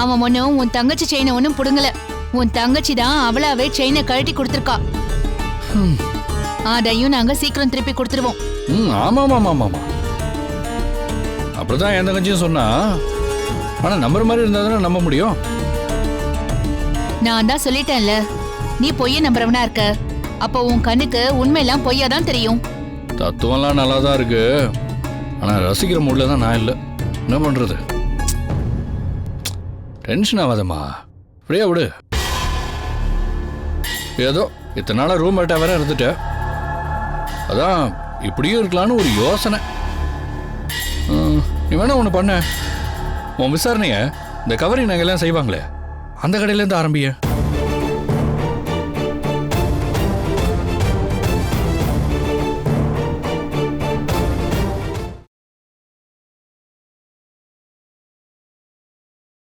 அவன் ஒன்னும் உன் தங்கச்சி செயினை ஒன்னும் புடுங்கல. உன் தங்கச்சி தான் அவளாவே செயினை கழட்டி கொடுத்துருக்கா. அதையும் நாங்க சீக்கிரம் திருப்பி கொடுத்துருவோம். ம் ஆமாம் ஆமாம் ஆமாம் அப்படிதான் என் தங்கச்சியும் சொன்னா. ஆனால் நம்புற மாதிரி இருந்தால் தானே நம்ப முடியும்? நான் தான் சொல்லிட்டேன்ல நீ பொய்ய நம்புறவனா இருக்க. அப்போ உன் கண்ணுக்கு உண்மையெல்லாம் பொய்யா தான் தெரியும். தத்துவம்லாம் நல்லா தான் இருக்கு. ஆனால் ரசிக்கிற மூடில் தான் நான் இல்லை. என்ன பண்ணுறது டென்ஷன் ஆகாதம்மா. ஃப்ரீயா விடு. ஏதோ இத்தனை நாளாக ரூம் மேட்டாக வேற இருந்துட்டேன் அதான் இப்படியும் இருக்கலான்னு ஒரு யோசனை. நீ வேணா ஒன்று பண்ண. உன் விசாரணையை இந்த கவரிங் நகையெல்லாம் செய்வாங்களே அந்த கடையிலேருந்து ஆரம்பிய